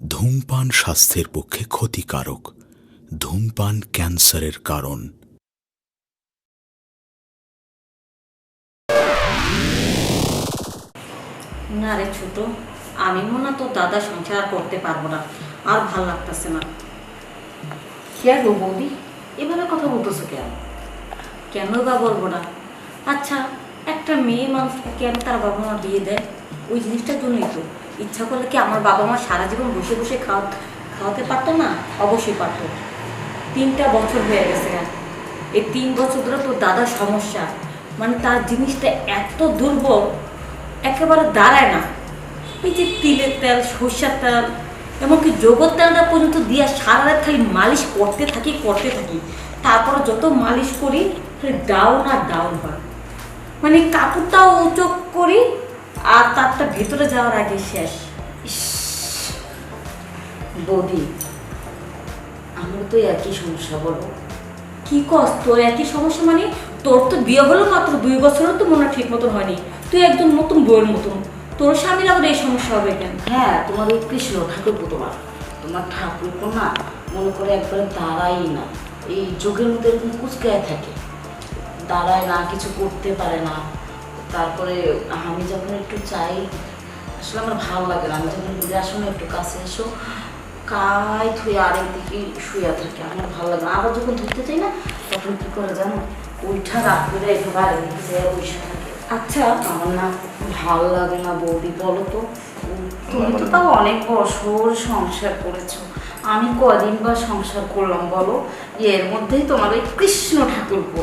ধূমপান স্বাস্থ্যের পক্ষে ক্ষতিকারক ধূমপান ক্যান্সারের কারণ। না রে ছোট আমি মনে তোর দাদা সংসার করতে পারব না আর ভালো লাগতেছে না। কি আর গো বৌদি? এভাবে কথা বলতেছো কেন? কেন বা বলব না? আচ্ছা একটা মেয়ে মানুষকে কেন তার বাবা মা বিয়ে দেয়? ওই জিনিসটার জন্যই তো ইচ্ছা করলে কি আমার বাবা মা সারা জীবন বসে বসে খাওয়া, খাওয়াতে পারতো না? অবশ্যই পারতো। তিনটা বছর হয়ে গেছে। এই তিন বছর ধরে তোর দাদার সমস্যা। মানে তার জিনিসটা এত দুর্বল, একেবারে দাঁড়ায় না। এই যে তিলের তেল, সর্ষার তেল, এমনকি যোগর তেলটা পর্যন্ত দিয়ে সারা রাত খালি মালিশ করতে থাকি করতে থাকি। তারপরে যত মালিশ করি ডাউন আর ডাউন হয়। মানে কাপড়টাও উঁচু করি আর তারটা ভেতরে যাওয়ার আগে শেষ। বৌদি, আমার তো একই সমস্যা, বলো। কি কস, তোর একই সমস্যা মানে? তোর তো বিয়ে হলো মাত্র দুই বছরও তো মনে ঠিক মতন হয়নি। তুই একদম নতুন বইয়ের মতন। তোর স্বামীর আবার এই সমস্যা হবে কেন? হ্যাঁ তোমার কৃষ্ণ ঠাকুর তোমার। তোমার ঠাকুর না, মনে করে একবারে দাঁড়াই না। এই যোগের মধ্যে এরকম কুচকায় থাকে। দাঁড়ায় না, কিছু করতে পারে না। তারপরে আমি যখন একটু চাই আসলে আমার ভালো লাগে না। আমি যখন বলি আসো না একটু কাছে এসো। কায় থুয়ে আরেক দিকে শুয়ে থাকে। আমার ভালো লাগে আবার যখন ধরতে চাই না তখন কি করে জানো? ওইটা রাত করে একটু বাইরে দিকে যেয়ে বসে থাকে। আচ্ছা। আমার না ভালো লাগে না বৌদি বলো তো। তুমি তো তাও অনেক বছর সংসার করেছ। আমি কদিন বা সংসার করলাম বলো? এর মধ্যেই তোমার ওই কৃষ্ণ ঠাকুরপো।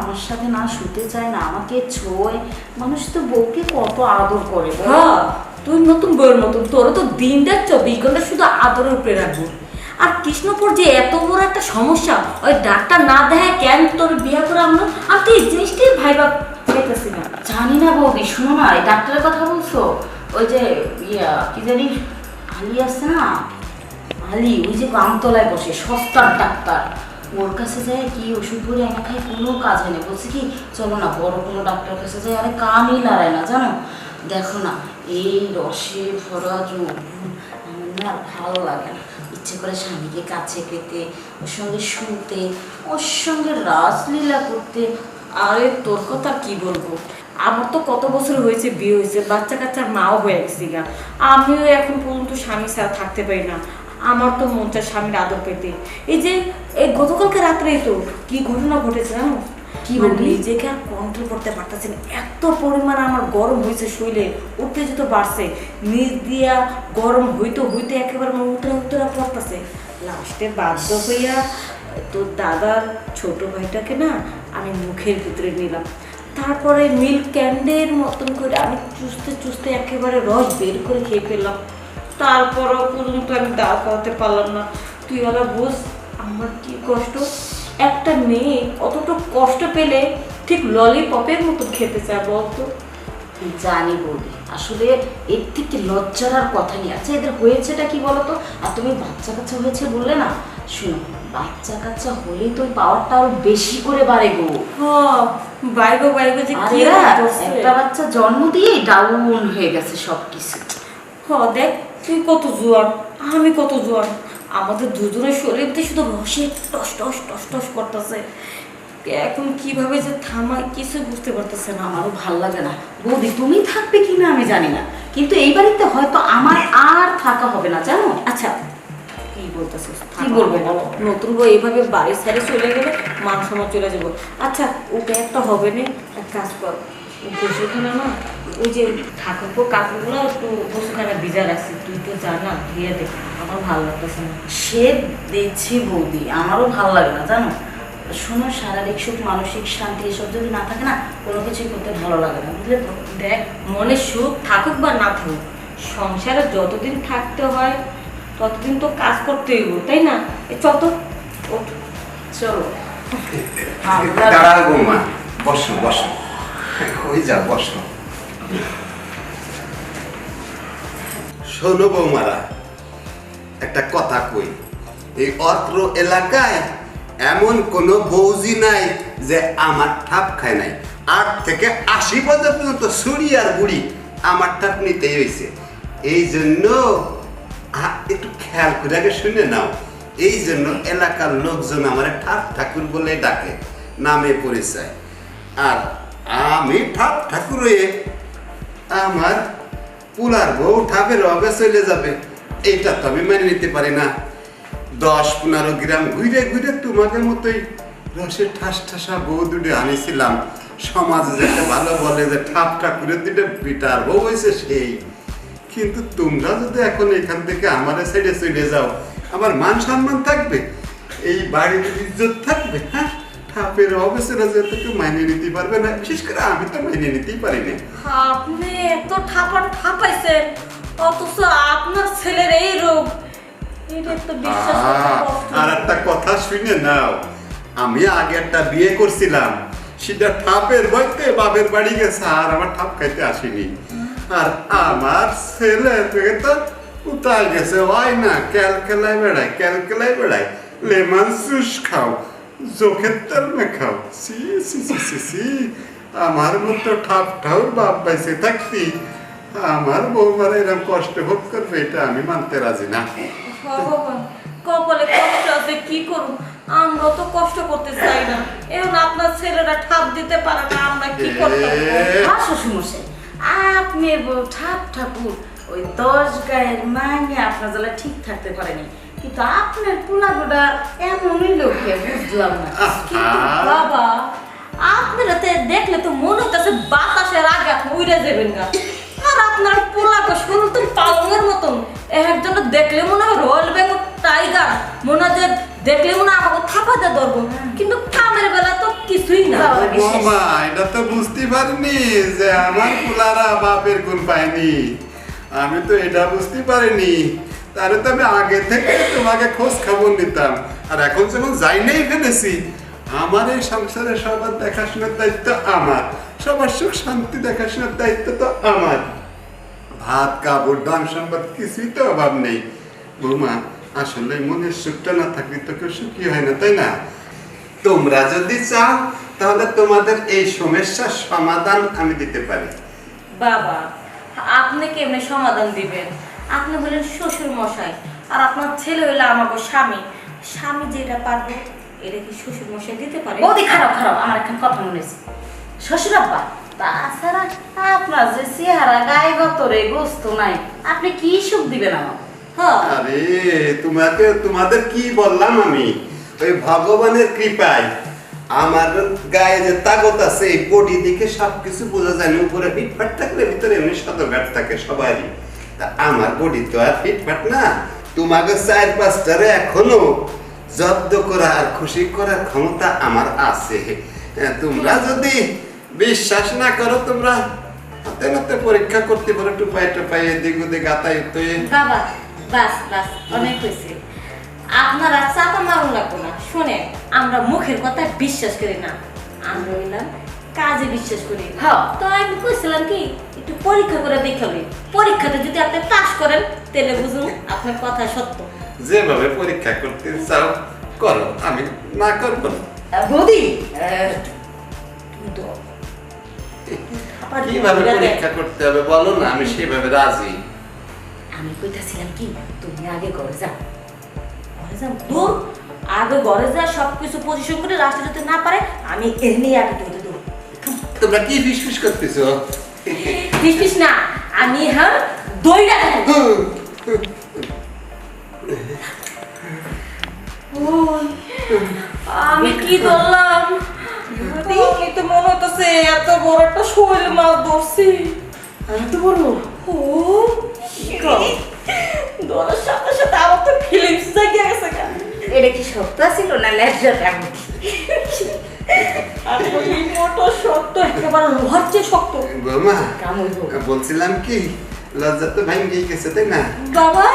আমার সাথে না শুতে চায় না আমাকে ছোয়। মানুষ তো বউকে কত আদর করে হ্যাঁ তুই নতুন বইয়ের মতন তোর তো দিনটা চব্বিশ ঘণ্টা শুধু আদরের উপরে রাখব। আর কৃষ্ণপুর যে এত বড় একটা সমস্যা ওই ডাক্তার না দেখায় কেন তোর বিয়ে করে আমরা আমি তো এই জিনিসটাই ভাইবা পেতেছি না। জানি না বৌদি শোনো না এই ডাক্তারের কথা বলছো? ওই যে ইয়া কি জানি আলি আছে না? আলি ওই যে গামতলায় বসে সস্তার ডাক্তার। ওর কাছে যায় কি ওষুধ করে একা খাই, কোনো কাজ হয় না। বলছে কি, চলো না, বড় কোনো ডাক্তার কাছে যাই। আরে কামই লড়ায় না, জানো? দেখো না, এই রসে ভরা আমার না ভালো লাগে না। ইচ্ছে করে স্বামীকে কাছে পেতে, ওর সঙ্গে শুনতে ওর সঙ্গে রাসলীলা করতে। আরে তোর কথা কি বলব? আমার তো কত বছর হয়েছে, বিয়ে হয়েছে, বাচ্চা কাচ্চার মাও হয়ে গেছি গা। আমিও এখন পর্যন্ত স্বামী ছাড়া থাকতে পারি না। আমার তো মন চায় স্বামীর আদর পেতে। এই যে এই গতকালকে রাত্রেই তো কি ঘটনা ঘটেছে জানো? কি বলি নিজেকে আর কন্ট্রোল করতে পারতেছি না। এত পরিমাণ আমার গরম হয়েছে শরীরে উত্তেজিত বাড়ছে। নিজ দিয়া গরম হইতে হইতে একেবারে আমার উতরা উতরা পড়তেছে লাস্টে বাধ্য হইয়া তোর দাদার ছোট ভাইটাকে না আমি মুখের ভিতরে নিলাম। তারপরে মিল্ক ক্যান্ডের মতন করে আমি চুষতে চুষতে একেবারে রস বের করে খেয়ে ফেললাম। তারপরও পর্যন্ত আমি দাঁড় করাতে পারলাম না। তুই ওরা বুঝ আমার কি কষ্ট? একটা মেয়ে কতটা কষ্ট পেলে ঠিক ললিপপের মতো খেতে চায় বলতো। জানি বৌদি আসলে এর থেকে লজ্জার আর কথা নেই। আচ্ছা এদের হয়েছেটা কি বলতো? আর তুমি বাচ্চা কাচ্চা হয়েছে বললে না? শুনো বাচ্চা কাচ্চা হলেই তো ওই পাওয়ারটা আরও বেশি করে বাড়ে গো। বাইগো বাইগো যে কি একটা বাচ্চা জন্ম দিয়েই ডাউন হয়ে গেছে সব কিছু হ দেখ তুই কত জোয়ার আমি কত জোয়ান। আমাদের দুজনের শরীরতে শুধু রসে টস টস টস টস করতেছে। এখন কীভাবে যে থামায় কিছু বুঝতে পারতেছে না আমার আমারও ভালো লাগে না। বৌদি তুমি থাকবে কি না আমি জানি না। কিন্তু এই বাড়িতে হয়তো আমার আর থাকা হবে না জানো? আচ্ছা। কি বলতেছিস? কি বলব বলো? নতুন বউ এইভাবে বাড়ি ছেড়ে চলে গেলে মান সম্মান চলে যাব। আচ্ছা ওটা একটা হবে না? এক কাজ কর। গোসলখানা না ওই যে ঠাকুর কাপড়গুলো একটু গোসলখানা ভিজা রাখছি। তুই তো জানা দিয়ে দে। আমার ভালো লাগতেছে না। সে দেখছি বৌদি আমারও ভালো লাগে না জানো? শোনো শারীরিক সুখ মানসিক শান্তি এসব যদি না থাকে না কোনো কিছুই করতে ভালো লাগে না বুঝলে তো? দেখ মনে সুখ থাকুক বা না থাকুক সংসারে যতদিন থাকতে হয় ততদিন তো কাজ করতে হইব তাই না? এ চত চলো। বৌমা বসো বসো। ওই যা বসো। শোনো বৌমারা একটা কথা কই, এই অত্র এলাকায় এমন কোনো বৌজি নাই যে আমার ঠাপ খায় নাই। আট থেকে আশি বছর পর্যন্ত ছুরি আর বুড়ি আমার ঠাপ নিতেই হয়েছে এই জন্য একটু খেয়াল করে আগে শুনে নাও। এই জন্য এলাকার লোকজন আমার ঠাপ ঠাকুর বলে ডাকে, নামে পরিচয়। আর আমি ঠাপ ঠাকুর হয়ে আমার পুলার বউ ঠাপের অবে চলে যাবে। এইটা তো আমি মেনে নিতে পারি না। দশ পনেরো গ্রাম ঘুরে ঘুরে তোমাদের মতোই রসের ঠাস ঠাসা বউ দুটো আনিছিলাম। সমাজে যেটা ভালো বলে যে ঠাপ ঠাকুরের দুটো বিটার বউ হয়েছে সেই। কিন্তু তোমরা যদি এখন এখান থেকে আমার সাইডে চলে যাও, আমার মান সম্মান থাকবে? এই বাড়ির ইজ্জত থাকবে? হ্যাঁ? ঠাপের অবসরে যে তোকে মানিয়ে নিতে পারবে না, বিশেষ করে আমি তো মানিয়ে নিতেই পারি না আপনি এত ঠাপা ঠাপাইছেন অথচ আপনার ছেলের এই রোগ। আর একটা কথা শুনে নাও আমি আগে একটা বিয়ে করছিলাম সেটা ঠাপের বইতে বাপের বাড়ি গেছে আর আমার ঠাপ খাইতে আসেনি আর আমার ছেলে তো উতাল গেছে হয় না বেড়ায় বেড়ায় লেমন জুস খাও চোখের খাও সি সি সি সি সি আমার মতো ঠাপ ঠাউর বাপ পাইছে থাকতি আমার বৌমার এরকম কষ্ট ভোগ করবে এটা আমি মানতে রাজি না। কপালে কষ্ট আছে কি আমরা তো কষ্ট করতে চাই না। এখন আপনার ছেলেরা ঠাপ দিতে পারে না আমরা কি শ্বশুরমশাই আপনি ঠাপ ঠাকুর ওই দশ গায়ের মাইনে আপনার জ্বালা ঠিক থাকতে পারেনি। কিন্তু আপনার পোলাগোটা এমনই লোকে বুঝলাম না। বাবা আপনারা দেখলে তো মনে হচ্ছে বাতাসের আগে আপনি উড়ে যাবেন গা আর আপনার শুরু তো মতন। একজন দেখলে মনে হয় রয়্যাল বেঙ্গল টাইগার। মনে হয় যে দেখলে মনে হয় আমাকে থাপা দিয়ে ধরবো। কিন্তু কামের বেলা তো কিছুই না। বাবা। এটা তো বুঝতে পারিনি যে আমার পোলারা বাপের গুণ পায়নি। আমি তো এটা বুঝতে পারিনি। তাহলে তো আমি আগে থেকে তোমাকে খোঁজ খবর নিতাম। আর এখন যখন যাই নাই ফেলেছি আমার এই সংসারে সবার দেখাশোনার দায়িত্ব আমার। সবার সুখ শান্তি দেখাশোনার দায়িত্ব তো আমার। ভাত কাপড় দান সম্পদ কিছুই তো অভাব নেই। বৌমা আসলে মনের সুখটা না থাকলে তো কেউ সুখী হয় না তাই না? তোমরা যদি চাও তাহলে তোমাদের এই সমস্যার সমাধান আমি দিতে পারি। বাবা আপনি কেমনে সমাধান দিবেন? আপনি হলেন শ্বশুর মশাই আর আপনার ছেলে হলে আমাকে স্বামী। স্বামী যেটা পারবে এটা কি শ্বশুর মশাই দিতে পারে? বৌদি খারাপ খারাপ আমার এখন কথা মনে হয়েছে শ্বশুর আব্বা তাছাড়া আপনার যে চেহারা গায়ে গতরে গোস্ত নাই। আপনি কি সুখ দিবেন হ্যাঁ। আরে তোমাকে তোমাদের কি বললাম আমি? ওই ভগবানের কৃপায় আমার গায়ে যে তাগত আছে এই বডি সবকিছু বোঝা যায় না। উপরে থাকলে ভিতরে এমনি থাকে সবারই। তা আমার বডি তো আর ফিটফাট না। তোমাকে চার পাঁচটারে এখনও জব্দ করা আর খুশি করার ক্ষমতা আমার আছে। হ্যাঁ, তোমরা যদি বিশ্বাস না করো তোমরা হাতে পরীক্ষা করতে পারো টুপাই টুপাই এদিক ওদিক আতায়িত বাবা বাস বাস অনেক হয়েছে। আপনারা চাপা মারুন লাগবো না। শোনেন আমরা মুখের কথা বিশ্বাস করি না। আমরা হইলাম কাজে বিশ্বাস করি। হ্যাঁ। তো আমি কইছিলাম কি একটু পরীক্ষা করে দেখাবে পরীক্ষাতে যদি আপনি পাস করেন তাহলে বুঝুন আপনার কথা সত্য। যেভাবে পরীক্ষা করতে চাও করো। আমি না করব না। বৌদি কীভাবে পরীক্ষা করতে হবে বলো না আমি সেভাবে রাজি। আমি কইতাছিলাম কি তুমি আগে ঘরে যাও। ঘরে যাম দূর আগে ঘরে যা সবকিছু পজিশন করে রাস্তা যেতে না পারে আমি এমনি আগে দৌড়ে দেবো তোমরা কি ফিস ফিস করতেছো? ফিস না আমি হ্যাঁ দইটা আমি কি ধরলাম আমি তো মনে হতেছে এত বড় একটা শৈল মাছ ধরছি। এত বড়। ও ধরার সাথে সাথে আমার তো ফিলিংস জাগিয়ে গেছে কেন এটা কি সত্য ছিল না ল্যাবজাটা এমন? আর ওই মোটো শক্ত একেবারে লোহার চেয়ে শক্ত। বৌমা বলছিলাম কি লজ্জা তো ভাঙ্গি গেছে তাই না? বাবা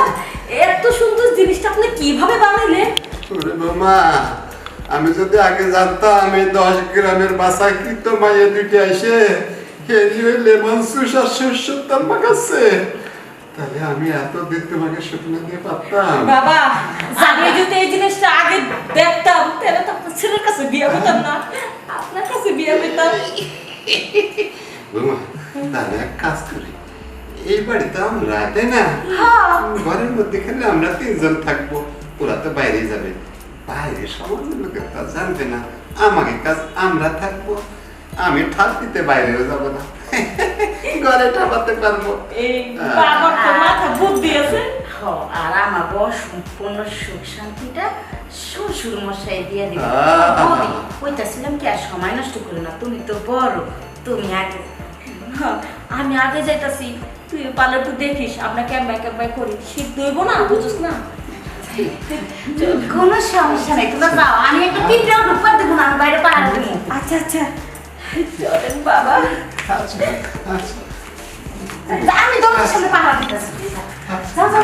এত সুন্দর জিনিসটা আপনি কীভাবে বানাইলেন? ওরে বৌমা আমি যদি আগে জানতাম আমি দশ গ্রামের বাসা কি তো মাইয়ে দুইটা এসে হেরি লেমন সুস আর শস্যের তেল মাখাচ্ছে তাহলে আমি এতদিন তোমাকে শুকনো দিয়ে পারতাম। বাবা আমি যদি এই জিনিসটা আগে দেখতাম তাহলে তো আপনার ছেলের কাছে বিয়ে পেতাম না। আপনার কাছে বিয়ে পেতাম বৌমা তাহলে এক কাজ করি। এই বাড়িতে আমরা তাই না ঘরের মধ্যে খেলে আমরা তিনজন থাকব ওরা তো বাইরে যাবে। বাইরে সমাজের লোকের তা জানবে না। আমাকে কাজ আমরা থাকব আমি ঠাপ দিতে বাইরেও যাব না। ঘরে ঠাপাতে পারব। এই বাবার তো মাথা বুদ্ধি আছে? আর আমার বড় সম্পূর্ণ সুখ শান্তিটা শ্বশুর মশাই দিয়ে দিবে। কইতাছিলাম কি আর সময় নষ্ট করে না তুমি তো বড় তুমি আগে। হ্যাঁ, আমি আগে যাইতাছি তুই একটু দেখিস আমরা মেকআপ বাই করি। শীত দইব না বুঝছিস না? কোনো সমস্যা নেই তোমরা যাও আমি একটা পিঁপড়াও ঢুকবার দেবো না আমি বাইরে পাহাড় আচ্ছা আচ্ছা চলেন বাবা আচ্ছা। আচ্ছা আমি তোমার সাথে পাহাড় দিতেছি যাও যাও।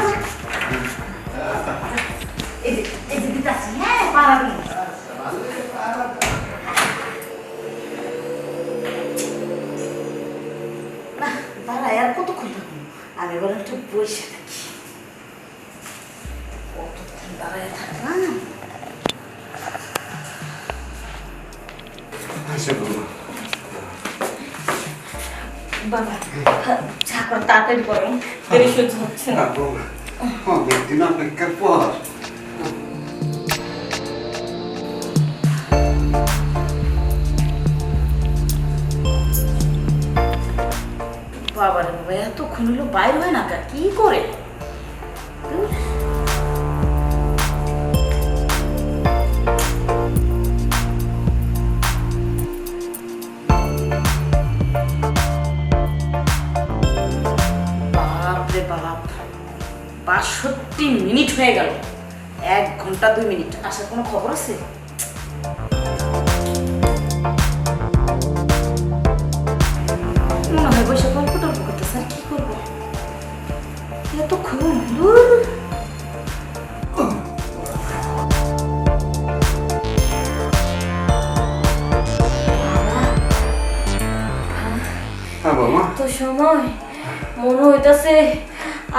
সহ্য Oh, অনেকদিন অপেক্ষার পর বাবারে বাবা এতক্ষণ হলো বাইর হয় না কি করে হয়ে গেল। এক ঘণ্টা দুই মিনিট। আসার কোনো খবর আছে? মনে হয় বসে গল্প টল্প করতেছে আর কি করব? এতক্ষণ? হ্যাঁ তো সময় মনে হইতাছে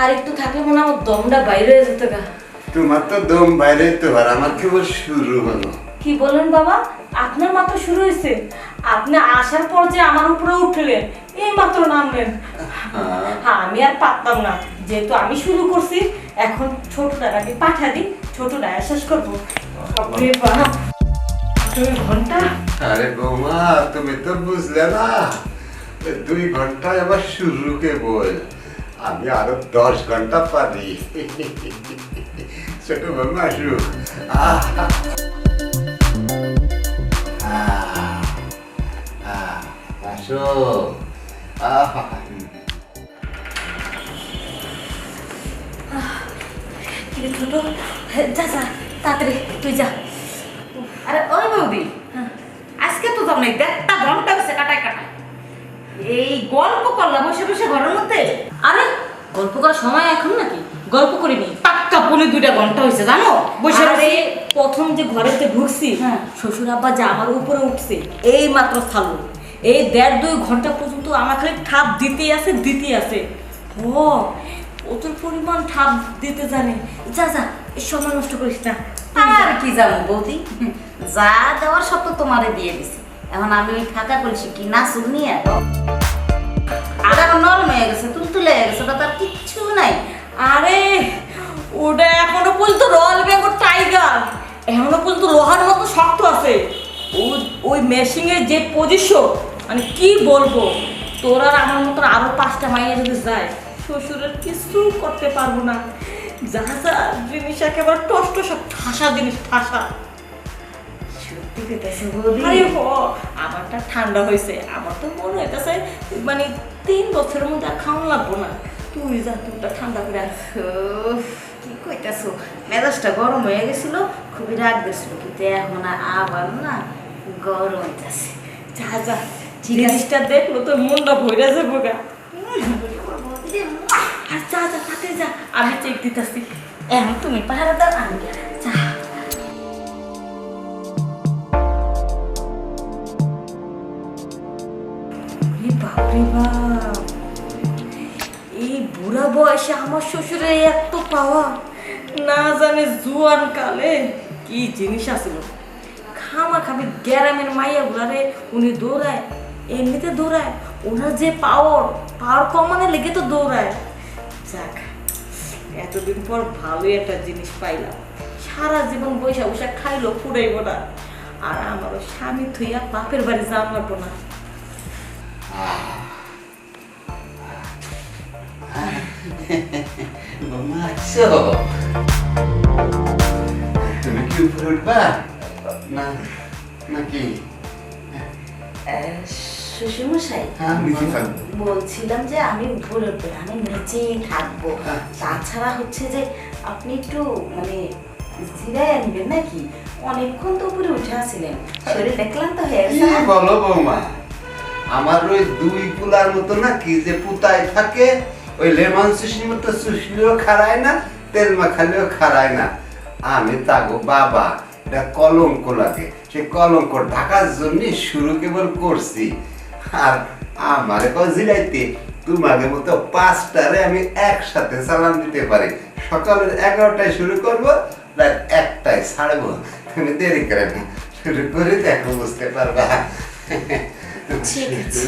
আর একটু থাকলে মনে আমার দমটা বাইরে যেত গা। তোমার তো দম বাইরে তো আর আমার কেবল শুরু হলো? কি বলেন বাবা? আপনার মাত্র শুরু হয়েছে। আপনি আসার পর যে আমার উপরে উঠলেন এই মাত্র নামলেন। হ্যাঁ আমি আর পারতাম না। যেহেতু আমি শুরু করছি এখন ছোটটা আমি পাঠা দিই ছোটটা শেষ করব। দুই ঘণ্টা? আরে বৌমা তুমি তো বুঝলে না। দুই ঘন্টায় আবার শুরু কেবল আমি আরও দশ ঘণ্টা পারি। ছোট বৌমা আসু আসো যা যা তাড়াতাড়ি তুই যা। আরে ওই বৌদি। আজকে তো নাই দেড়টা ঘণ্টা হচ্ছে কাটায় কাটায়। এই গল্প করলাম বসে বসে ঘরের মধ্যে। আরে গল্প করার সময় এখন নাকি? গল্প করিনি পাক্কা পনে দুইটা ঘণ্টা হয়েছে জানো? বসে আরে প্রথম যে ঘরেতে ঢুকছি হ্যাঁ। শ্বশুর আব্বা যে আমার উপরে উঠছে এই মাত্র ফালু এই দেড় দুই ঘণ্টা পর্যন্ত আমার খালি ঠাপ দিতে আছে দিতে আছে। ও প্রচুর পরিমাণ ঠাপ দিতে জানে। যা যা সময় নষ্ট করিস না। আর কি জানো বৌদি? যা দেওয়ার সব তো তোমারে দিয়ে দিছি। এখন আমি ওই ফাঁকা করেছি কি না শুনি আর নরম হয়ে গেছে, তুলতুলে হয়ে গেছে, ওটা তার কিচ্ছু নাই। আরে, ওটা এখনও পর্যন্ত রয়্যাল বেঙ্গল টাইগার, এখনও পর্যন্ত লোহার মতো শক্ত আছে। ওই মেশিনের যে পজিশন মানে কি বলব, তোর আর আমার মতন আরও পাঁচটা মাইয়া যদি যায়, শ্বশুরের কিছু করতে পারব না। যা যা জিনিস একেবারে টস সব ঠাসা জিনিস, ঠাসা। আমারটা ঠান্ডা হয়েছে। আমার তো মনে হইতেছে মানে তিন বছরের মধ্যে আর খাওয়া লাগবো না। তুই যা তুইটা ঠান্ডা করে কি কইতাছো? মেজাজটা গরম হয়ে গেছিল খুবই রাগ দিছিল কিন্তু এখন আর আবার না গরম হইতাছে। যা যা জিনিসটা দেখল তো মনটা ভরে যাব গা। আর যা যা তাতে যা আমি চেক দিতেছি। এখন তুমি পাহাড়ে দাও আমি বাপ এই বুড়া বয়সে আমার শ্বশুরের এত পাওয়া। না জানে জুয়ান কালে কি জিনিস আছিল। খামা খাবি গ্যারামের মাইয়া গুলারে উনি দৌড়ায়, এমনিতে দৌড়ায়। ওরা যে পাওয়ার পাওয়ার কমানে লেগে তো দৌড়ায়। যাক, এতদিন পর ভালোই একটা জিনিস পাইলাম। সারা জীবন বৈশা বৈশা খাইলো, ফুরাইব না। আর আমারও স্বামী থুইয়া বাপের বাড়ি লাগবো না। বৌমা আসছো তুমি কি উপরে উঠবা না নাকি শ্বশুরমশাই বলছিলাম যে আমি উপরে উঠবো আমি নিচেই থাকব। তাছাড়া হচ্ছে যে আপনি একটু মানে জিরায় আনবেন নাকি অনেকক্ষণ তো উপরে উঠে আসছিলেন শরীর দেখলাম তো হয়ে? বলো বৌমা আমার ওই দুই পুলার মতো না কি যে পুতায় থাকে ওই লেমন সুশির মতো সুশলিও খারায় না তেল মাখালেও খারায় না। আমি তাগো বাবা এটা কলঙ্ক লাগে। সে কলঙ্ক ঢাকার জন্য শুরু কেবল করছি। আর আমার জিলাইতে তোমাদের মতো পাঁচটারে আমি একসাথে সালাম দিতে পারি। সকালের এগারোটায় শুরু করব রাত একটায় ছাড়বো। তুমি দেরি করে না শুরু করে দেখো বুঝতে পারবা। ঠিক আছে।